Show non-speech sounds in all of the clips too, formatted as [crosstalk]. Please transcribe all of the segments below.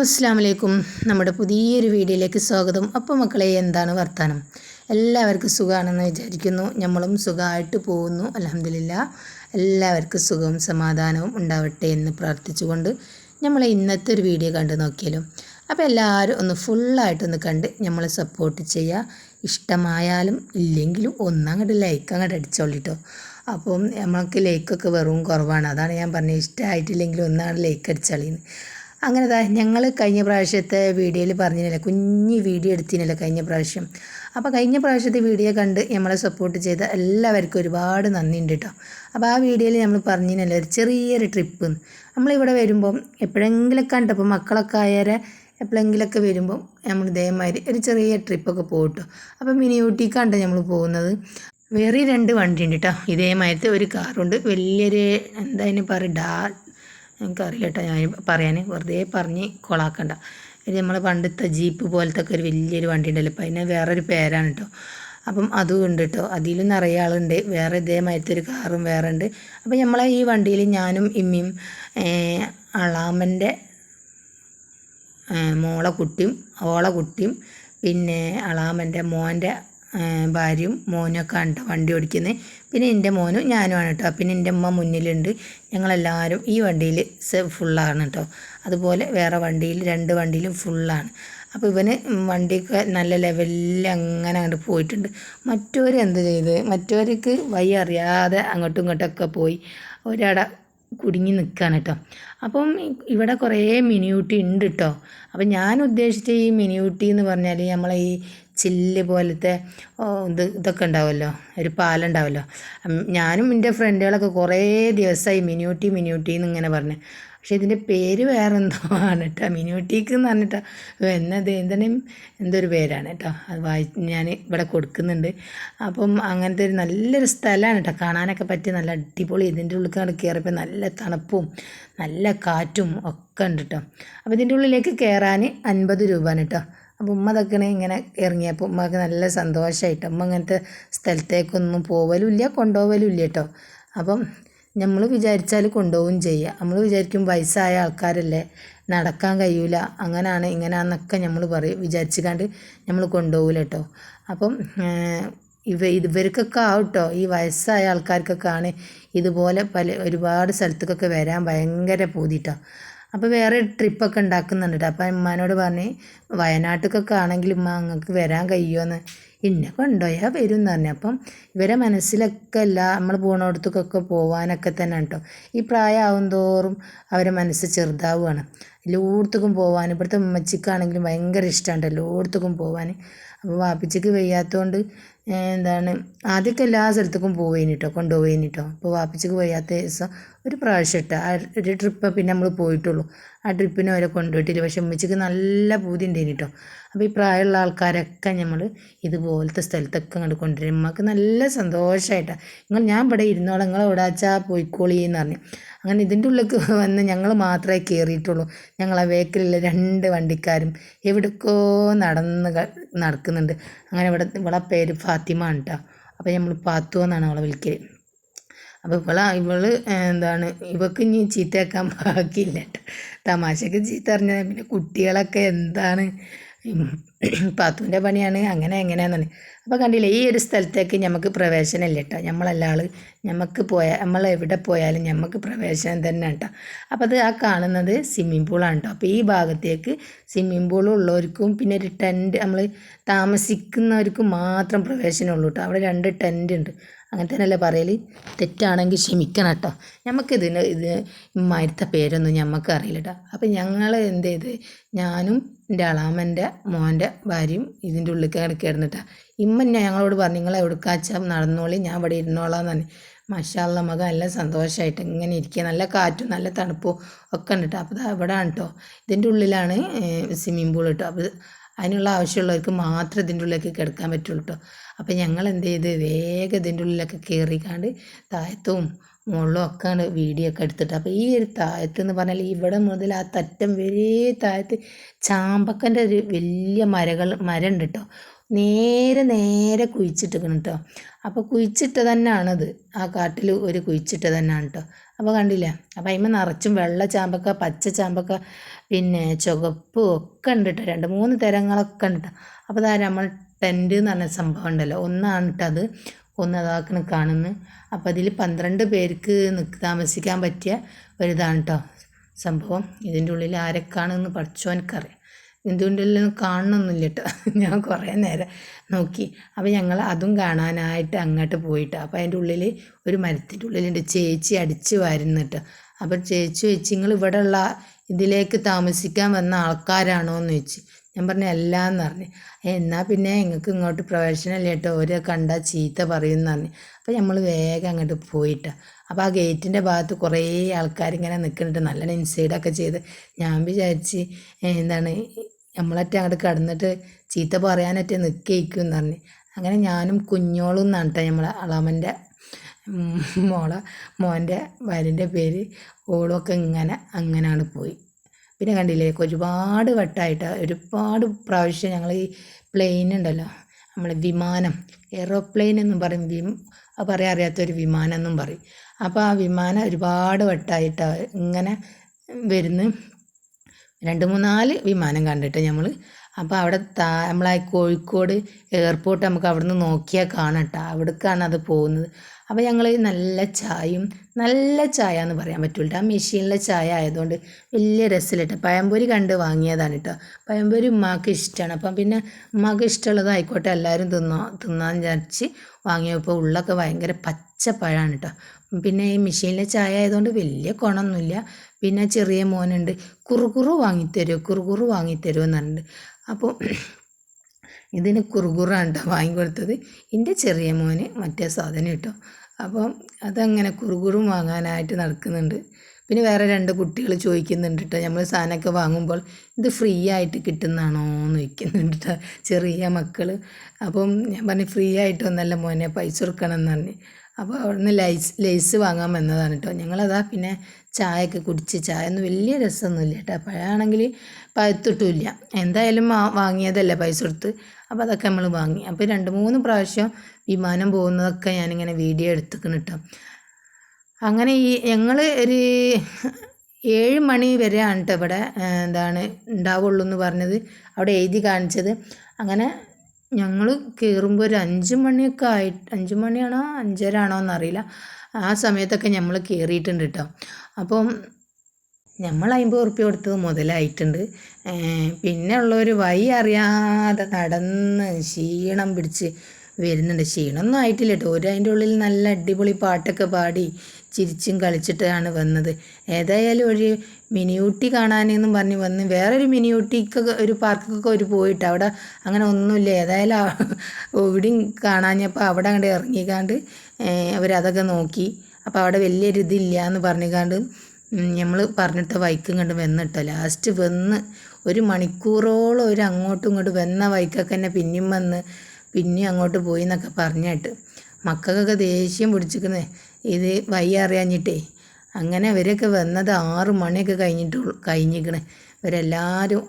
Hello അസ്സാം വലൈക്കും നമ്മുടെ പുതിയൊരു വീഡിയോയിലേക്ക് സ്വാഗതം. അപ്പോൾ മക്കളെ എന്താണ് വർത്തമാനം എല്ലാവർക്കും സുഖമാണെന്ന് വിചാരിക്കുന്നു. നമ്മളും സുഖമായിട്ട് പോകുന്നു. അലഹമില്ല എല്ലാവർക്കും സുഖവും സമാധാനവും ഉണ്ടാവട്ടെ എന്ന് പ്രാർത്ഥിച്ചുകൊണ്ട് നമ്മൾ ഇന്നത്തെ ഒരു വീഡിയോ കണ്ടു നോക്കിയാലും. അപ്പോൾ എല്ലാവരും ഒന്ന് ഫുള്ളായിട്ടൊന്ന് കണ്ട് നമ്മളെ സപ്പോർട്ട് ചെയ്യുക ഇഷ്ടമായാലും ഇല്ലെങ്കിലും ഒന്നങ്ങോട്ട് ലൈക്ക് അങ്ങോട്ട് അടിച്ചോളിട്ടോ അപ്പം നമ്മൾക്ക് ലൈക്കൊക്കെ വെറും കുറവാണ്. അതാണ് ഞാൻ പറഞ്ഞത്. ഇഷ്ടമായിട്ടില്ലെങ്കിൽ ഒന്നാണ് ലൈക്ക് അടിച്ചാളിന്ന്. അങ്ങനെ താ ഞങ്ങൾ കഴിഞ്ഞ പ്രാവശ്യത്തെ വീഡിയോയിൽ പറഞ്ഞില്ലേ കുഞ്ഞ് വീഡിയോ എടുത്തിനല്ലോ കഴിഞ്ഞ പ്രാവശ്യം. അപ്പോൾ കഴിഞ്ഞ പ്രാവശ്യത്തെ വീഡിയോ കണ്ട് നമ്മളെ സപ്പോർട്ട് ചെയ്ത എല്ലാവർക്കും ഒരുപാട് നന്ദി ഉണ്ട് കേട്ടോ അപ്പോൾ ആ വീഡിയോയിൽ നമ്മൾ പറഞ്ഞിനല്ലോ ഒരു ചെറിയൊരു ട്രിപ്പ് നമ്മളിവിടെ വരുമ്പം എപ്പോഴെങ്കിലൊക്കെ കണ്ടപ്പോൾ മക്കളൊക്കെ ആയാരെ എപ്പോഴെങ്കിലൊക്കെ വരുമ്പോൾ നമ്മൾ ഇതേമാതിരി ഒരു ചെറിയ ട്രിപ്പൊക്കെ പോകട്ടോ അപ്പോൾ മിനി ഊട്ടിക്കാണ്ട് നമ്മൾ പോകുന്നത് വേറെ രണ്ട് വണ്ടി ഉണ്ട് കേട്ടോ ഇതേമാതിരത്തെ ഒരു കാറുണ്ട് വലിയൊരു എന്താ അതിന് പറയുക ഡാ എനിക്കറിയില്ല ഞാൻ പറയാൻ വെറുതെ പറഞ്ഞ് കൊളാക്കണ്ട. ഇത് നമ്മൾ പണ്ടത്തെ ജീപ്പ് പോലത്തെ ഒക്കെ ഒരു വലിയൊരു വണ്ടി ഉണ്ടല്ലോ അപ്പോൾ അതിന് വേറൊരു പേരാണ് കേട്ടോ അപ്പം അതും ഉണ്ട് കേട്ടോ അതിലും നിറയെ ആളുണ്ട്. വേറെ ഇതേമാതിരത്തെ ഒരു കാറും വേറെ ഉണ്ട്. അപ്പം നമ്മളെ ഈ വണ്ടിയിൽ ഞാനും ഇമ്മിയും അളാമന്റെ മോളെ കുട്ടിയും ഓളെ കുട്ടിയും പിന്നെ അളാമന്റെ മോന്റെ ഭാര്യയും മോനൊക്കെ ആണ് കേട്ടോ വണ്ടി ഓടിക്കുന്നത് പിന്നെ എന്റെ മോനും ഞാനുമാണ് കേട്ടോ. പിന്നെ എന്റെ അമ്മ മുന്നിലുണ്ട്. ഞങ്ങളെല്ലാവരും ഈ വണ്ടിയിൽ ഫുള്ളാണ് കേട്ടോ. അതുപോലെ വേറെ വണ്ടിയിൽ രണ്ട് വണ്ടിയിലും ഫുള്ളാണ്. അപ്പോൾ ഇവന് വണ്ടിയൊക്കെ നല്ല ലെവലിൽ അങ്ങനെ അങ്ങോട്ട് പോയിട്ടുണ്ട്. മറ്റവർ എന്ത് ചെയ്ത്? മറ്റവർക്ക് വഴി അറിയാതെ അങ്ങോട്ടും ഇങ്ങോട്ടൊക്കെ പോയി ഒരട കുടുങ്ങി നിൽക്കുകയാണ് കേട്ടോ. അപ്പം ഇവിടെ കുറേ മിനിയൂട്ടി ഉണ്ട് കേട്ടോ. അപ്പം ഞാൻ ഉദ്ദേശിച്ച ഈ മിനിയൂട്ടി എന്ന് പറഞ്ഞാൽ നമ്മളെ ഈ ചില്ല് പോലത്തെ ഇത് ഇതൊക്കെ ഉണ്ടാവുമല്ലോ ഒരു പാലുണ്ടാവുമല്ലോ. ഞാനും എന്റെ ഫ്രണ്ടുകളൊക്കെ കുറേ ദിവസമായി മിനിയൂട്ടി മിനിയൂട്ടി എന്ന് ഇങ്ങനെ പറഞ്ഞു. പക്ഷേ ഇതിന്റെ പേര് വേറെ എന്തോ ആണ് കേട്ടോ മിനിയൂട്ടിക്ക് എന്ന് പറഞ്ഞിട്ടോ. എന്നത് എന്തിനും എന്തൊരു പേരാണ് കേട്ടോ അത് വായി ഞാൻ ഇവിടെ കൊടുക്കുന്നുണ്ട്. അപ്പം അങ്ങനത്തെ ഒരു നല്ലൊരു സ്ഥലമാണ് കേട്ടോ കാണാനൊക്കെ പറ്റിയ നല്ല അടിപൊളി. ഇതിന്റെ ഉള്ളിൽ കണ്ട് കയറിയപ്പോൾ നല്ല തണുപ്പും നല്ല കാറ്റും ഒക്കെ ഉണ്ട് കേട്ടോ. അപ്പോൾ ഇതിന്റെ ഉള്ളിലേക്ക് കയറാൻ അൻപത് രൂപയാണ് കേട്ടോ. അപ്പോൾ ഉമ്മ ഇതൊക്കെ ഇങ്ങനെ ഇറങ്ങിയപ്പോൾ ഉമ്മക്ക് നല്ല സന്തോഷമായിട്ട് ഉമ്മ ഇങ്ങനത്തെ സ്ഥലത്തേക്കൊന്നും പോവലും ഇല്ല കൊണ്ടുപോകലും ഇല്ല കേട്ടോ അപ്പം നമ്മൾ വിചാരിച്ചാൽ കൊണ്ടുപോവുകയും ചെയ്യുക നമ്മൾ വിചാരിക്കും വയസ്സായ ആൾക്കാരല്ലേ നടക്കാൻ കഴിയൂല അങ്ങനെയാണ് ഇങ്ങനെയാണെന്നൊക്കെ നമ്മൾ പറയും. വിചാരിച്ചുകൊണ്ട് നമ്മൾ കൊണ്ടുപോകില്ല കേട്ടോ അപ്പം ഇവ ഇവർക്കൊക്കെ ആവട്ടോ ഈ വയസ്സായ ആൾക്കാർക്കൊക്കെ ആണ് ഇതുപോലെ പല ഒരുപാട് സ്ഥലത്തേക്കൊക്കെ വരാൻ ഭയങ്കര പൂതിട്ടോ അപ്പോൾ വേറെ ട്രിപ്പൊക്കെ ഉണ്ടാക്കുന്നുണ്ട്. അപ്പോൾ ഉമ്മാനോട് പറഞ്ഞ് വയനാട്ടിലേക്കൊക്കെ ആണെങ്കിൽ ഉമ്മ അങ്ങക്ക് വരാൻ കഴിയുമെന്ന് എന്നെ കൊണ്ടുപോയാൽ വരും എന്ന് പറഞ്ഞു. അപ്പം ഇവരെ മനസ്സിലൊക്കെ അല്ല നമ്മൾ പോണയിടത്തേക്കൊക്കെ പോകാനൊക്കെ തന്നെ കേട്ടോ ഈ പ്രായമാവും തോറും അവരെ മനസ്സ് ചെറുതാവുകയാണ് എല്ലായിടത്തേക്കും പോകാൻ ഇവിടുത്തെ ഉമ്മച്ചിക്കാണെങ്കിലും ഭയങ്കര ഇഷ്ടമാണ് എല്ലായിടത്തേക്കും പോകാൻ അപ്പോൾ വാപ്പിച്ചക്ക് വയ്യാത്തതുകൊണ്ട് എന്താണ് ആദ്യമൊക്കെ എല്ലാ സ്ഥലത്തേക്കും പോവേനി കേട്ടോ കൊണ്ടുപോവേനി കേട്ടോ അപ്പോൾ വാപ്പിച്ചക്ക് വയ്യാത്ത ദിവസം ഒരു പ്രാവശ്യം ആ ഒരു ട്രിപ്പ് പിന്നെ നമ്മൾ പോയിട്ടുള്ളൂ. ആ ട്രിപ്പിന് അവരെ കൊണ്ടുപോയിട്ടില്ല. പക്ഷെ ഉമ്മച്ചിക്ക് നല്ല പൂതി ഉണ്ടേനി കേട്ടോ അപ്പോൾ ഈ പ്രായമുള്ള ആൾക്കാരൊക്കെ നമ്മൾ ഇതുപോലത്തെ സ്ഥലത്തൊക്കെ അങ്ങോട്ട് കൊണ്ടുവരും. ഉമ്മക്ക് നല്ല സന്തോഷമായിട്ടാണ് നിങ്ങൾ ഞാൻ ഇവിടെ ഇരുന്നോളാം. നിങ്ങൾ എവിടെ വെച്ചാൽ പോയിക്കോളി എന്ന് പറഞ്ഞു. അങ്ങനെ ഇതിന്റെ ഉള്ളിലേക്ക് വന്ന് ഞങ്ങൾ മാത്രമേ കയറിയിട്ടുള്ളൂ ഞങ്ങൾ ആ വേക്കിലുള്ള രണ്ട് വണ്ടിക്കാരും എവിടേക്കോ നടന്ന് നടക്കുന്നുണ്ട്. അങ്ങനെ ഇവിടെ ഇവിടെ പേര് ഫാത്തിമ കേട്ടോ അപ്പോൾ നമ്മൾ പാത്തു എന്നാണ് അവളെ വിളിക്കൽ അപ്പോൾ ഇവള ഇവൾ എന്താണ് ഇവക്ക് ഇനി ചീത്തയാക്കാൻ ബാക്കിയില്ല കേട്ടോ തമാശക്ക് ചീത്ത അറിഞ്ഞാൽ പിന്നെ കുട്ടികളൊക്കെ എന്താണ് പാത്തുവിന്റെ പണിയാണ് അങ്ങനെ എങ്ങനെയാണെന്നാണ് അപ്പോൾ കണ്ടില്ലേ ഈ ഒരു സ്ഥലത്തേക്ക് നമുക്ക് പ്രവേശനമില്ല കേട്ടോ നമ്മളെല്ലാൾ നമുക്ക് പോയാൽ നമ്മൾ എവിടെ പോയാലും നമുക്ക് പ്രവേശനം തന്നെ കേട്ടോ അപ്പോൾ അത് ആ കാണുന്നത് സ്വിമ്മിംഗ് പൂളാണ് കേട്ടോ അപ്പോൾ ഈ ഭാഗത്തേക്ക് സ്വിമ്മിംഗ് പൂൾ ഉള്ളവർക്കും പിന്നെ ഒരു ടെന്റ് നമ്മൾ താമസിക്കുന്നവർക്കും മാത്രം പ്രവേശനമുള്ളൂ കേട്ടോ അവിടെ രണ്ട് ടെന്റ് ഉണ്ട്. അങ്ങനെ തന്നെയല്ലേ പറയൽ തെറ്റാണെങ്കിൽ ക്ഷമിക്കണം കേട്ടോ നമുക്കിതിന് ഇത് മരുത്ത പേരൊന്നും ഞമ്മക്ക് അറിയില്ല കേട്ടോ അപ്പം ഞങ്ങൾ എന്ത് ചെയ്ത് ഞാനും എന്റെ അളാമന്റെ മോന്റെ ഭാര്യയും ഇതിന്റെ ഉള്ളിൽ കയറി കിടന്നിട്ടാ ഇമ്മ ഞങ്ങളോട് പറഞ്ഞു നിങ്ങൾ എവിടെക്കാച്ചാൽ നടന്നോളി ഞാൻ ഇവിടെ ഇരുന്നോളാം തന്നെ മഷാല്ല മകൻ നല്ല സന്തോഷമായിട്ട് ഇങ്ങനെ ഇരിക്കുക നല്ല കാറ്റും നല്ല തണുപ്പും ഒക്കെ ഉണ്ട് കേട്ടോ അപ്പോൾ ഇവിടെ ആണ് കേട്ടോ ഇതിന്റെ ഉള്ളിലാണ് സ്വിമ്മിംഗ് പൂൾ കേട്ടോ അപ്പോൾ അതിനുള്ള ആവശ്യമുള്ളവർക്ക് മാത്രം ഇതിന്റെ ഉള്ളിലേക്ക് കിടക്കാൻ പറ്റുള്ളൂ കേട്ടോ അപ്പോൾ ഞങ്ങൾ എന്ത് ചെയ്ത് വേഗം ഇതിന്റെ ഉള്ളിലൊക്കെ കയറിക്കാണ്ട് താഴത്തും മുകളിലും ഒക്കെയാണ് വീഡിയോ ഒക്കെ എടുത്തിട്ട്. അപ്പോൾ ഈ ഒരു താഴത്ത് എന്ന് പറഞ്ഞാൽ ഇവിടെ മുതൽ ആ തറ്റം വരെ താഴത്ത് ചാമ്പക്കന്റെ ഒരു വലിയ മരകൾ മരം ഉണ്ട് കേട്ടോ നേരെ നേരെ കുഴിച്ചിട്ടിക്കണം കേട്ടോ അപ്പോൾ കുഴിച്ചിട്ട തന്നെയാണത് ആ കാട്ടിൽ ഒരു കുഴിച്ചിട്ട തന്നെയാണ് കേട്ടോ അപ്പോൾ കണ്ടില്ലേ? അപ്പോൾ അതിന് നിറച്ചും വെള്ള ചാമ്പക്ക പച്ച ചാമ്പക്ക പിന്നെ ചുവപ്പ് ഒക്കെ ഉണ്ട് കേട്ടോ രണ്ട് മൂന്ന് തരങ്ങളൊക്കെ ഉണ്ട് കേട്ടോ അപ്പോൾ അതാ നമ്മൾ ടെന്റ് എന്ന് പറഞ്ഞ സംഭവം ഉണ്ടല്ലോ. ഒന്നാണ് കേട്ടോ അത് ഒന്ന് അപ്പോൾ അതിൽ പന്ത്രണ്ട് പേർക്ക് നിൽക്ക് താമസിക്കാൻ പറ്റിയ ഒരിതാണ് കേട്ടോ സംഭവം. ഇതിന്റെ ഉള്ളിൽ ആരൊക്കെയാണെന്ന് പഠിച്ചോനക്കറിയാം ഇതിന്റെ ഉള്ളിലൊന്നും കാണണമെന്നില്ല കേട്ടോ ഞാൻ കുറേ നേരം നോക്കി. അപ്പോൾ ഞങ്ങൾ അതും കാണാനായിട്ട് അങ്ങോട്ട് പോയിട്ട്. അപ്പോൾ അതിന്റെ ഉള്ളിൽ ഒരു മരത്തിന്റെ ഉള്ളിലുണ്ട്. ചേച്ചി അടിച്ച് വരുന്നു കേട്ടോ അപ്പോൾ ചേച്ചി വെച്ച് നിങ്ങൾ ഉള്ള ഇതിലേക്ക് താമസിക്കാൻ വന്ന ആൾക്കാരാണോ എന്ന് ചോദിച്ചു. ഞാൻ പറഞ്ഞു അല്ല എന്ന് പറഞ്ഞു എന്നാൽ പിന്നെ നിങ്ങൾക്ക് ഇങ്ങോട്ട് പ്രവേശനമില്ല കേട്ടോ ഓരോ കണ്ടാൽ ചീത്ത പറയുമെന്ന് പറഞ്ഞു അപ്പോൾ നമ്മൾ വേഗം അങ്ങോട്ട് പോയിട്ടാണ് അപ്പോൾ ആ ഗേറ്റിന്റെ ഭാഗത്ത് കുറേ ആൾക്കാർ ഇങ്ങനെ നിൽക്കുന്നുണ്ട് നല്ല ഇൻസൈഡൊക്കെ ചെയ്ത്. ഞാൻ വിചാരിച്ച് എന്താണ് നമ്മളൊറ്റ അങ്ങോട്ട് കിടന്നിട്ട് ചീത്ത പറയാനൊറ്റ നിൽക്കേക്കും എന്ന് പറഞ്ഞു അങ്ങനെ ഞാനും കുഞ്ഞോളും എന്നാണ് കേട്ടോ നമ്മളെ അളാമന്റെ മോളെ മോന്റെ ഭാര്യന്റെ പേര്. ഓളുമൊക്കെ ഇങ്ങനെ അങ്ങനെയാണ് പോയി. പിന്നെ കണ്ടില്ലേ ഒരുപാട് വട്ടമായിട്ട് ഒരുപാട് പ്രാവശ്യം ഞങ്ങൾ ഈ പ്ലെയിൻ ഉണ്ടല്ലോ നമ്മളെ വിമാനം എയ്റോപ്ലെയിൻ എന്നും പറയും വിം പറയാൻ അറിയാത്തൊരു വിമാനം എന്നും പറയും. അപ്പോൾ ആ വിമാനം ഒരുപാട് വട്ടമായിട്ട് ഇങ്ങനെ വരുന്നു. രണ്ട് മൂന്നാൽ വിമാനം കണ്ടിട്ട് നമ്മൾ അപ്പോൾ അവിടെ താ നമ്മളെ കോഴിക്കോട് എയർപോർട്ട് നമുക്ക് അവിടെ നിന്ന് നോക്കിയാൽ കാണട്ടോ. അവിടേക്കാണ് അത് പോകുന്നത്. അപ്പോൾ ഞങ്ങൾ നല്ല ചായയും നല്ല ചായ എന്ന് പറയാൻ പറ്റില്ല ആ മെഷീനിലെ ചായ ആയതുകൊണ്ട് വലിയ രസമില്ല കേട്ടോ പഴംപൊരി കണ്ട് വാങ്ങിയതാണ് കേട്ടോ പഴംപൊരി ഉമ്മാക്ക് ഇഷ്ടമാണ് അപ്പം പിന്നെ ഉമ്മാക്ക് ഇഷ്ടമുള്ളതായിക്കോട്ടെ എല്ലാവരും തിന്നോ തിന്നാൻ വിചാരിച്ച് വാങ്ങിയപ്പോൾ ഉള്ളൊക്കെ ഭയങ്കര പച്ച പഴമാണ് കേട്ടോ പിന്നെ ഈ മെഷീനിലെ ചായ ആയതുകൊണ്ട് വലിയ ഗുണമൊന്നുമില്ല പിന്നെ ചെറിയ മോനുണ്ട്. കുറുകുറു വാങ്ങിത്തരുമോ കുറുകുറു വാങ്ങിത്തരുമോ എന്ന് പറഞ്ഞിട്ട്. അപ്പോൾ ഇതിന് കുറുകുറാണ് കേട്ടോ വാങ്ങിക്കൊടുത്തത് എന്റെ ചെറിയ മോന് മറ്റേ സാധനം കേട്ടോ. അപ്പം അതങ്ങനെ കുറുകുറും വാങ്ങാനായിട്ട് നടക്കുന്നുണ്ട്. പിന്നെ വേറെ രണ്ട് കുട്ടികൾ ചോദിക്കുന്നുണ്ട് കേട്ടോ നമ്മൾ സാധനമൊക്കെ വാങ്ങുമ്പോൾ ഇത് ഫ്രീ ആയിട്ട് കിട്ടുന്നതാണോ എന്ന് ചോദിക്കുന്നുണ്ട് കേട്ടോ ചെറിയ മക്കൾ അപ്പം ഞാൻ പറഞ്ഞു ഫ്രീ ആയിട്ടൊന്നല്ല മോനെ പൈസ കൊടുക്കണം എന്ന് പറഞ്ഞു. അപ്പോൾ അവിടുന്ന് ലൈസ് ലേസ് വാങ്ങാൻ വന്നതാണ് കേട്ടോ ഞങ്ങളതാ പിന്നെ ചായയൊക്കെ കുടിച്ച് ചായ ഒന്നും വലിയ രസമൊന്നുമില്ല കേട്ടോ പഴമാണെങ്കിൽ പഴുത്തിട്ടില്ല എന്തായാലും വാങ്ങിയതല്ല പൈസ കൊടുത്ത്. അപ്പോൾ അതൊക്കെ നമ്മൾ വാങ്ങി. അപ്പോൾ രണ്ട് മൂന്ന് പ്രാവശ്യം വിമാനം പോകുന്നതൊക്കെ ഞാനിങ്ങനെ വീഡിയോ എടുത്തുക്കണം കേട്ടോ അങ്ങനെ ഈ ഞങ്ങൾ ഒരു ഏഴ് മണി വരെയാണ് കേട്ടോ ഇവിടെ എന്താണ് ഉണ്ടാവുള്ളൂ എന്ന് പറഞ്ഞത്. അവിടെ എഴുതി കാണിച്ചത്. അങ്ങനെ ഞങ്ങൾ കയറുമ്പോൾ ഒരു അഞ്ച് മണിയൊക്കെ ആയിട്ട് അഞ്ച് മണിയാണോ അഞ്ചര ആണോ എന്നറിയില്ല ആ സമയത്തൊക്കെ നമ്മൾ കയറിയിട്ടുണ്ട് കേട്ടോ അപ്പം നമ്മൾ അമ്പത് ഉറുപ്പ്യ കൊടുത്തത് മുതലായിട്ടുണ്ട്. പിന്നെ ഉള്ളവർ വഴി അറിയാതെ നടന്ന് ക്ഷീണം പിടിച്ച് വരുന്നുണ്ട്. ക്ഷീണമൊന്നും ആയിട്ടില്ല കേട്ടോ ഒരു അതിന്റെ ഉള്ളിൽ നല്ല അടിപൊളി പാട്ടൊക്കെ പാടി ചിരിച്ചും കളിച്ചിട്ടാണ് വന്നത്. ഏതായാലും ഒരു മിനിയൂട്ടി കാണാനെന്നും പറഞ്ഞ് വന്ന് വേറൊരു മിനിയൂട്ടിക്കൊക്കെ ഒരു പാർക്കൊക്കെ ഒരു പോയിട്ട് അവിടെ അങ്ങനെ ഒന്നുമില്ല. ഏതായാലും എവിടെയും കാണാഞ്ഞപ്പോൾ അവിടെ അങ്ങോട്ട് ഇറങ്ങിക്കാണ്ട് അവരതൊക്കെ നോക്കി. അപ്പോൾ അവിടെ വലിയൊരു ഇതില്ല എന്ന് പറഞ്ഞിക്കാണ്ട് നമ്മൾ പറഞ്ഞിട്ട് വൈക്കും കണ്ട് വന്നിട്ടോ. ലാസ്റ്റ് വന്ന് ഒരു മണിക്കൂറോളം ഒരു അങ്ങോട്ടും ഇങ്ങോട്ടും വന്ന വൈക്കൊക്കെ തന്നെ പിന്നെയും വന്ന് പിന്നെയും അങ്ങോട്ട് പോയി എന്നൊക്കെ പറഞ്ഞിട്ട്. മക്കൾക്കൊക്കെ ദേഷ്യം പിടിച്ചിരിക്കുന്നേ. ഇത് വയ്യ അറിയാഞ്ഞിട്ടേ. അങ്ങനെ അവരൊക്കെ വന്നത് ആറ് മണിയൊക്കെ കഴിഞ്ഞിട്ട് കഴിഞ്ഞിരിക്കണ് ഇവരെല്ലാവരും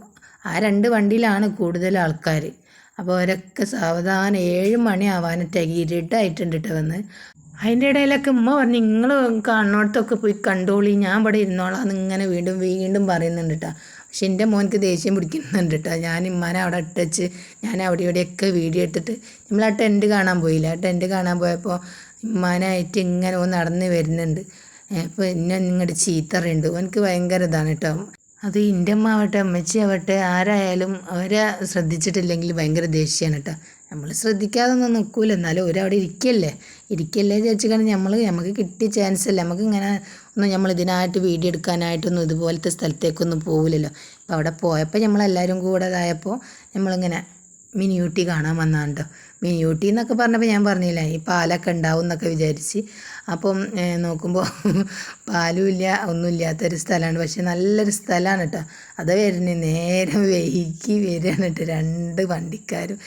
ആ രണ്ട് വണ്ടിയിലാണ് കൂടുതൽ ആൾക്കാർ അപ്പോൾ അവരൊക്കെ സാവധാനം ഏഴ് മണി ആവാനിട്ടേക്ക് ഇരുട്ടായിട്ടുണ്ട് കേട്ടോ വന്ന്. അതിന്റെ ഇടയിലൊക്കെ ഉമ്മ പറഞ്ഞു നിങ്ങൾ കാണുന്നിടത്തൊക്കെ പോയി കണ്ടോളി. ഞാൻ ഇവിടെ ഇരുന്നോളാം ഇങ്ങനെ വീണ്ടും വീണ്ടും പറയുന്നുണ്ട് കേട്ടോ പക്ഷെ എന്റെ മോനക്ക് ദേഷ്യം പിടിക്കുന്നുണ്ട് കേട്ടോ ഞാൻ ഇമ്മനെ അവിടെ ഇട്ടച്ച് ഞാൻ അവിടെ ഇവിടെയൊക്കെ വീഡിയോ എടുത്തിട്ട് നമ്മൾ ആ ടെന്റ് കാണാൻ പോയില്ല? ആ ടെന്റ് കാണാൻ പോയപ്പോൾ ഇമ്മാനായിട്ട് ഇങ്ങനെ ഓ നടന്ന് വരുന്നുണ്ട്. അപ്പോൾ എന്നെ ഇങ്ങോട്ട് ചീത്തറിയുണ്ട്. എനിക്ക് ഭയങ്കര ഇതാണ് കേട്ടോ അത് എന്റെ അമ്മ ആവട്ടെ അമ്മച്ചി ആവട്ടെ ആരായാലും അവരെ ശ്രദ്ധിച്ചിട്ടില്ലെങ്കിൽ ഭയങ്കര ദേഷ്യമാണ് കേട്ടോ നമ്മൾ ശ്രദ്ധിക്കാതെ ഒന്നും നിൽക്കൂല എന്നാലും ഒരവിടെ ഇരിക്കല്ലേ? ഇരിക്കല്ലേ വിചാരിച്ചിട്ടാണ് നമ്മൾ നമുക്ക് കിട്ടിയ ചാൻസ് അല്ലേ? നമുക്ക് ഇങ്ങനെ ഒന്നും നമ്മൾ ഇതിനായിട്ട് വീഡിയോ എടുക്കാനായിട്ടൊന്നും ഇതുപോലത്തെ സ്ഥലത്തേക്കൊന്നും പോകില്ലല്ലോ അപ്പോൾ അവിടെ പോയപ്പോൾ നമ്മളെല്ലാവരും കൂടെ ഇതായപ്പോൾ നമ്മളിങ്ങനെ മിനി ഊട്ടി കാണാൻ വന്നാണ് മിനി ഊട്ടി എന്നൊക്കെ പറഞ്ഞപ്പോൾ ഞാൻ പറഞ്ഞില്ല ഈ പാലൊക്കെ ഉണ്ടാവും എന്നൊക്കെ വിചാരിച്ച്. അപ്പം നോക്കുമ്പോൾ [laughs] പാലും ഇല്ല ഒന്നുമില്ലാത്തൊരു സ്ഥലമാണ്. പക്ഷെ നല്ലൊരു സ്ഥലമാണ് കേട്ടോ അത് വരുന്നത് നേരം വൈകി വരികയാണ് കേട്ടോ രണ്ട് വണ്ടിക്കാരും.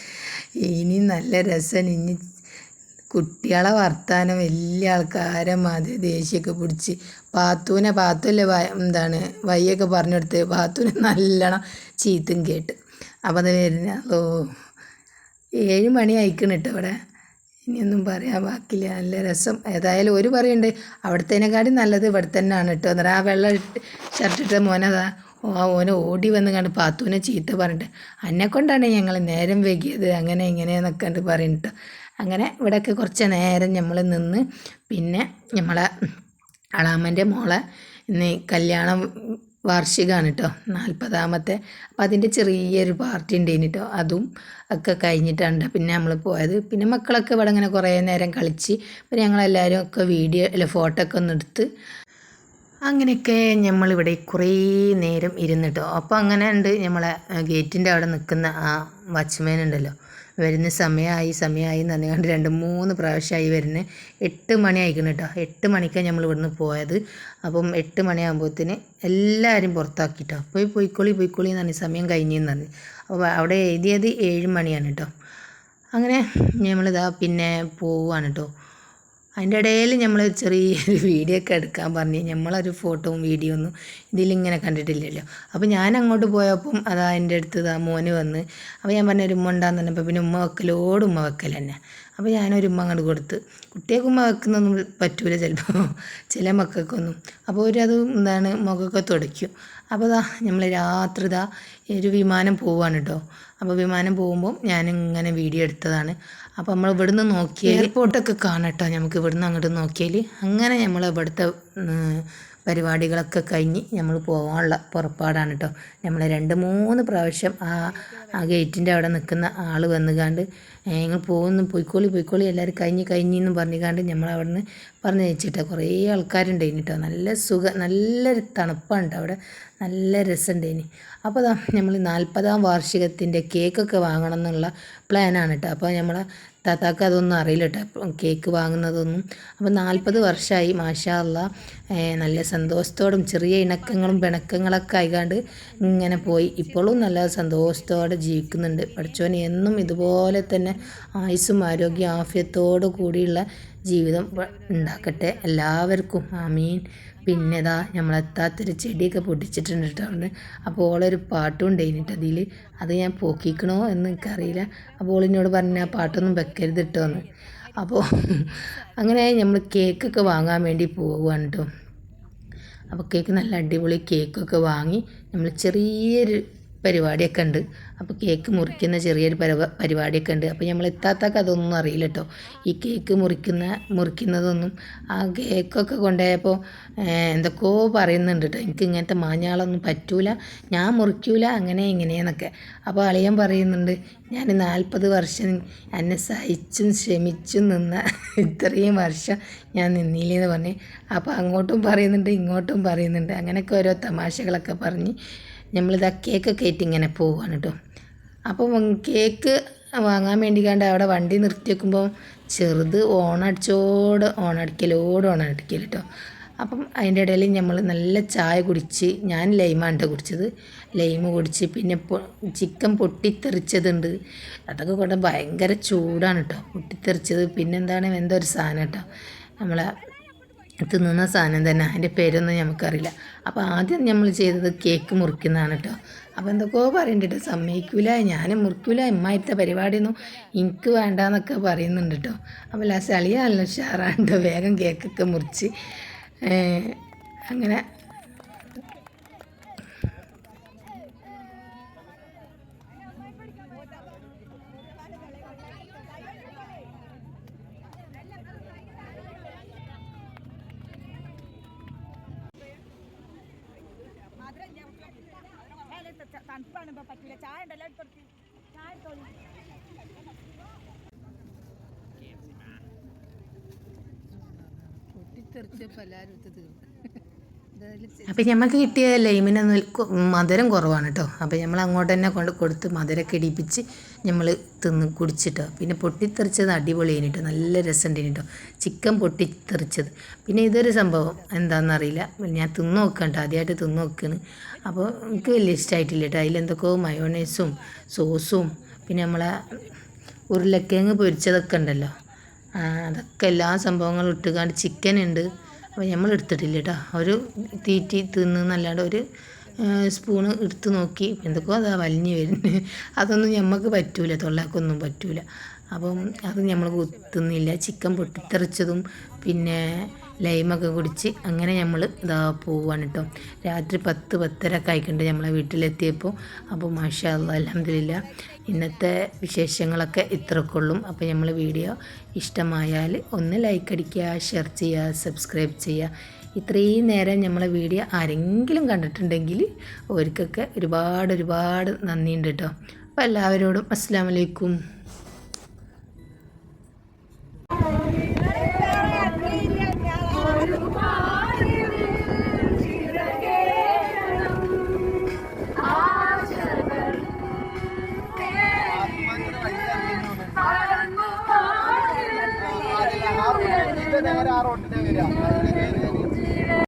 ഇനി നല്ല രസം. ഇനി കുട്ടികളെ വർത്താനം വലിയ ആൾക്കാരെ മാതിരി ദേഷ്യമൊക്കെ പിടിച്ച് പാത്തൂനെ പാത്തൂല്ലേ എന്താണ് വയ്യൊക്കെ പറഞ്ഞു കൊടുത്ത്. പാത്തൂനെ നല്ലോണം ചീത്തും കേട്ട്. അപ്പം അത് വരുന്ന ഓ ഏഴ് മണി അയക്കണം കേട്ടോ ഇവിടെ. ഇനിയൊന്നും പറയാൻ ബാക്കില്ല നല്ല രസം. ഏതായാലും ഒരു പറയുണ്ട് അവിടത്തേനെക്കാട്ടും നല്ലത് ഇവിടെ തന്നെയാണ് കേട്ടോ എന്നിട്ട് ആ വെള്ള ഷർട്ടിട്ട മോനതാ ഓ ഓന് ഓടി വന്ന് കണ്ട് പാത്തൂനെ ചീത്ത പറഞ്ഞിട്ട് അന്നെ കൊണ്ടാണ് ഞങ്ങൾ നേരം വൈകിയത്? അങ്ങനെ ഇങ്ങനെയെന്നൊക്കെ കണ്ട് പറഞ്ഞിട്ട് അങ്ങനെ ഇവിടെയൊക്കെ കുറച്ച് നേരം നമ്മൾ നിന്ന് പിന്നെ നമ്മളെ അളാമന്റെ മോളെ ഇന്ന് കല്യാണം വാർഷികമാണ് കേട്ടോ നാൽപ്പതാമത്തെ. അപ്പം അതിന്റെ ചെറിയൊരു പാർട്ടി ഉണ്ടായിന് കേട്ടോ അതും ഒക്കെ കഴിഞ്ഞിട്ടാണ് പിന്നെ നമ്മൾ പോയത്. പിന്നെ മക്കളൊക്കെ ഇവിടെ ഇങ്ങനെ കുറേ നേരം കളിച്ച് പിന്നെ ഞങ്ങളെല്ലാവരും ഒക്കെ വീഡിയോ അല്ല ഫോട്ടോ ഒക്കെ ഒന്ന് എടുത്ത് അങ്ങനെയൊക്കെ നമ്മളിവിടെ കുറേ നേരം ഇരുന്നിട്ടോ. അപ്പോൾ അങ്ങനെ ഉണ്ട് നമ്മളെ ഗേറ്റിന്റെ അവിടെ നിൽക്കുന്ന ആ വാച്ച്മാൻ ഉണ്ടല്ലോ വരുന്ന സമയമായി സമയമായി എന്ന് പറഞ്ഞുകൊണ്ട് രണ്ട് മൂന്ന് പ്രാവശ്യമായി വരുന്നത് എട്ട് മണി ആയിക്കണം കേട്ടോ എട്ട് മണിക്കാണ് നമ്മൾ ഇവിടുന്ന് പോയത്. അപ്പം എട്ട് മണിയാകുമ്പോഴത്തേന് എല്ലാവരും പുറത്താക്കിട്ടോ പോയി പോയിക്കോളി പോയിക്കോളി എന്ന് പറഞ്ഞ് സമയം കഴിഞ്ഞെന്ന് പറഞ്ഞു. അപ്പോൾ അവിടെ എഴുതിയത് ഏഴ് മണിയാണ് കേട്ടോ അങ്ങനെ നമ്മളിതാ പിന്നെ പോവുകയാണ് കേട്ടോ അതിന്റെ ഇടയിൽ നമ്മൾ ചെറിയൊരു വീഡിയോ ഒക്കെ എടുക്കാൻ പറഞ്ഞ്. നമ്മളൊരു ഫോട്ടോയും വീഡിയോ ഒന്നും ഇതിലിങ്ങനെ കണ്ടിട്ടില്ലല്ലോ. അപ്പോൾ ഞാൻ അങ്ങോട്ട് പോയപ്പം അതാ എന്റെ അടുത്ത് ഇതാ മോന് വന്ന്. അപ്പോൾ ഞാൻ പറഞ്ഞ ഒരു ഉമ്മ ഉണ്ടാന്ന് പറഞ്ഞപ്പോൾ പിന്നെ ഉമ്മ വെക്കലോട് ഉമ്മ വെക്കൽ തന്നെ. അപ്പോൾ ഞാനൊരു ഉമ്മ അങ്ങോട്ട് കൊടുത്ത്. കുട്ടികൾക്ക് ഉമ്മ വെക്കുന്നൊന്നും പറ്റൂല ചിലപ്പോൾ ചില മക്കൾക്കൊന്നും. അപ്പോൾ അവരത് എന്താണ് മുഖമൊക്കെ തുടയ്ക്കും. അപ്പോൾ ഇതാ നമ്മൾ രാത്രി ഇതാ ഒരു വിമാനം പോവാണ് കേട്ടോ അപ്പോൾ വിമാനം പോകുമ്പോൾ ഞാനിങ്ങനെ വീഡിയോ എടുത്തതാണ്. അപ്പോൾ നമ്മൾ ഇവിടുന്ന് നോക്കിയാൽ എയർപോർട്ടൊക്കെ കാണട്ടോ നമുക്ക് ഇവിടുന്ന് അങ്ങോട്ട് നോക്കിയാൽ അങ്ങനെ നമ്മൾ ഇവിടുത്തെ പരിപാടികളൊക്കെ കഴിഞ്ഞ് നമ്മൾ പോകാനുള്ള പുറപ്പാടാണ് കേട്ടോ. നമ്മൾ രണ്ട് മൂന്ന് പ്രാവശ്യം ആ ആ ഗേറ്റിന്റെ അവിടെ നിൽക്കുന്ന ആൾ വന്നുകാണ്ട് ഞങ്ങൾ പോകുന്നു പൊയ്ക്കോളി പൊയ്ക്കോളി എല്ലാവരും കഴിഞ്ഞ് കഴിഞ്ഞെന്ന് പറഞ്ഞുകാണ്ട് നമ്മൾ അവിടെ നിന്ന് പറഞ്ഞു വെച്ചിട്ടോ കുറേ ആൾക്കാരുണ്ടായിന് കേട്ടോ. നല്ല സുഖം നല്ലൊരു തണുപ്പാണ് അവിടെ. നല്ല രസമുണ്ടായിന് അപ്പോൾ നമ്മൾ നാൽപ്പതാം വാർഷികത്തിന്റെ കേക്കൊക്കെ വാങ്ങണം എന്നുള്ള പ്ലാനാണ് കേട്ടോ. അപ്പോൾ നമ്മളെ താത്താക്ക് അതൊന്നും അറിയില്ല കേട്ടോ കേക്ക് വാങ്ങുന്നതൊന്നും. അപ്പോൾ നാൽപ്പത് വർഷമായി മാഷാ നല്ല സന്തോഷത്തോടും ചെറിയ ഇണക്കങ്ങളും പിണക്കങ്ങളൊക്കെ ആയിക്കാണ്ട് ഇങ്ങനെ പോയി. ഇപ്പോഴും നല്ല സന്തോഷത്തോടെ ജീവിക്കുന്നുണ്ട്. പഠിച്ചോൻ എന്നും ഇതുപോലെ തന്നെ ആയുസ്സും ആരോഗ്യ ആഫ്യത്തോടു കൂടിയുള്ള ജീവിതം ഉണ്ടാക്കട്ടെ. എല്ലാവർക്കും ആമീൻ. പിന്നെ ഇതാ നമ്മളെത്താത്തൊരു ചെടിയൊക്കെ പൊട്ടിച്ചിട്ടുണ്ട് കേട്ടോ അപ്പോൾ ഓളൊരു പാട്ടും ഉണ്ടായിട്ടോ അതിൽ അത് ഞാൻ പോക്കിക്കണോ എന്ന് എനിക്കറിയില്ല. അപ്പോൾ ഓളിനോട് പറഞ്ഞ ആ പാട്ടൊന്നും വെക്കരുത് കേട്ടോ എന്ന്. അപ്പോൾ അങ്ങനെ നമ്മൾ കേക്കൊക്കെ വാങ്ങാൻ വേണ്ടി പോവുകയാണ് കേട്ടോ. അപ്പോൾ കേക്ക് നല്ല അടിപൊളി കേക്കൊക്കെ വാങ്ങി നമ്മൾ ചെറിയൊരു പരിപാടിയൊക്കെ ഉണ്ട്. അപ്പോൾ കേക്ക് മുറിക്കുന്ന ചെറിയൊരു പരിപാ പരിപാടിയൊക്കെ ഉണ്ട് അപ്പോൾ നമ്മൾ എത്താത്തൊക്കെ അതൊന്നും അറിയില്ല കേട്ടോ ഈ കേക്ക് മുറിക്കുന്ന മുറിക്കുന്നതൊന്നും ആ കേക്കൊക്കെ കൊണ്ടുപോയപ്പോൾ എന്തൊക്കെയോ പറയുന്നുണ്ട് കേട്ടോ എനിക്ക് ഇങ്ങനത്തെ മാഞ്ഞാളൊന്നും പറ്റൂല. ഞാൻ മുറിക്കൂല. അങ്ങനെ ഇങ്ങനെയെന്നൊക്കെ. അപ്പോൾ അളിയൻ പറയുന്നുണ്ട് ഞാൻ നാൽപ്പത് വർഷം എന്നെ സഹിച്ചും ക്ഷമിച്ചും നിന്ന ഇത്രയും വർഷം ഞാൻ നിന്നില്ലെന്ന് പറഞ്ഞ്. അപ്പോൾ അങ്ങോട്ടും പറയുന്നുണ്ട് ഇങ്ങോട്ടും പറയുന്നുണ്ട്. അങ്ങനെയൊക്കെ ഓരോ തമാശകളൊക്കെ പറഞ്ഞ് നമ്മളിതാ കേക്കൊക്കെ ആയിട്ട് ഇങ്ങനെ പോവുകയാണ് കേട്ടോ അപ്പം കേക്ക് വാങ്ങാൻ വേണ്ടി കണ്ട് അവിടെ വണ്ടി നിർത്തി വെക്കുമ്പോൾ ചെറുത് ഓണടിച്ചോട് ഓണടിക്കലോട് ഓണടിക്കൽ കേട്ടോ അപ്പം അതിന്റെ ഇടയിൽ നമ്മൾ നല്ല ചായ കുടിച്ച് ഞാൻ ലൈമാണ് കുടിച്ചത്. ലൈമ് കുടിച്ച് പിന്നെ ചിക്കൻ പൊട്ടിത്തെറിച്ചതുണ്ട്. അതൊക്കെ കൊണ്ട് ഭയങ്കര ചൂടാണ് കേട്ടോ പൊട്ടിത്തെറിച്ചത്. പിന്നെന്താണ് എന്തോ ഒരു സാധനം കേട്ടോ നമ്മളെ തിന്നുന്ന സാധനം തന്നെ. അതിന്റെ പേരൊന്നും നമുക്കറിയില്ല അപ്പോൾ ആദ്യം നമ്മൾ ചെയ്തത് കേക്ക് മുറിക്കുന്നതാണ് കേട്ടോ അപ്പോൾ എന്തൊക്കെയോ പറയുന്നുണ്ട് കേട്ടോ സമ്മതിക്കൂല ഞാൻ മുറിക്കൂല ഇമ്മായിരത്തെ പരിപാടിയൊന്നും എനിക്ക് വേണ്ടാന്നൊക്കെ പറയുന്നുണ്ട് കേട്ടോ അപ്പോൾ ലാസ്റ്റ് അളിയ നല്ല വേഗം കേക്കൊക്കെ മുറിച്ച് അങ്ങനെ തണുപ്പാണ് ഇപ്പൊ പറ്റൂല ചായ ഉണ്ടല്ലോ എടുത്തു ചായ എടുത്തോളൂ പൊട്ടിത്തെറിച്ചപ്പോൾ എല്ലാവരും തീർന്നു അപ്പം ഞമ്മക്ക് കിട്ടിയ ലൈമിന് മധുരം കുറവാണ് കേട്ടോ അപ്പം നമ്മൾ അങ്ങോട്ട് തന്നെ കൊണ്ട് കൊടുത്ത് മധുരമൊക്കെ ഇടിപ്പിച്ച് നമ്മൾ തിന്ന് കുടിച്ചിട്ടോ പിന്നെ പൊട്ടിത്തെറിച്ചത് അടിപൊളി കേട്ടോ നല്ല രസമുണ്ട് കേട്ടോ ചിക്കൻ പൊട്ടിത്തെറിച്ചത്. പിന്നെ ഇതൊരു സംഭവം എന്താണെന്നറിയില്ല ഞാൻ തിന്നു നോക്കണ്ട. ആദ്യമായിട്ട് തിന്നു നോക്കുകയാണ് അപ്പോൾ എനിക്ക് വലിയ ഇഷ്ടമായിട്ടില്ല കേട്ടോ അതിലെന്തൊക്കെയോ മയോണൈസും സോസും പിന്നെ നമ്മളെ ഉരുളക്കിഴങ്ങ് പൊരിച്ചതൊക്കെ ഉണ്ടല്ലോ അതൊക്കെ എല്ലാ സംഭവങ്ങളും ഇട്ടുകാണ്ട് ചിക്കൻ ഉണ്ട് അപ്പോൾ നമ്മൾ എടുത്തിട്ടില്ല കേട്ടോ ഒരു തീറ്റി തിന്ന് എന്നല്ലാണ്ട് ഒരു സ്പൂണ് എടുത്ത് നോക്കി. എന്തൊക്കെയോ അതാ വലിഞ്ഞ് വരുന്നത് അതൊന്നും നമുക്ക് പറ്റൂല തൊള്ളാക്കൊന്നും പറ്റൂല. അപ്പം അത് നമ്മൾ കുത്തുന്നില്ല ചിക്കൻ പൊട്ടിത്തെറിച്ചതും പിന്നെ ലൈമൊക്കെ കുടിച്ച് അങ്ങനെ നമ്മൾ ഇതാ പോവാണ് കേട്ടോ രാത്രി പത്ത് പത്തര ഒക്കെ ആയിക്കൊണ്ട് നമ്മളെ വീട്ടിലെത്തിയപ്പോൾ അപ്പോൾ മാഷാ അലഹമില്ല ഇന്നത്തെ വിശേഷങ്ങളൊക്കെ ഇത്രക്കുള്ളും. അപ്പോൾ നമ്മൾ വീഡിയോ ഇഷ്ടമായാൽ ഒന്ന് ലൈക്ക് അടിക്കുക ഷെയർ ചെയ്യുക സബ്സ്ക്രൈബ് ചെയ്യുക. ഇത്രയും നേരം നമ്മളെ വീഡിയോ ആരെങ്കിലും കണ്ടിട്ടുണ്ടെങ്കിൽ അവർക്കൊക്കെ ഒരുപാട് ഒരുപാട് നന്ദിയുണ്ട് കേട്ടോ അപ്പോൾ എല്ലാവരോടും അസ്സാം വലൈക്കും ആ റോട്ടിനെ വരിക.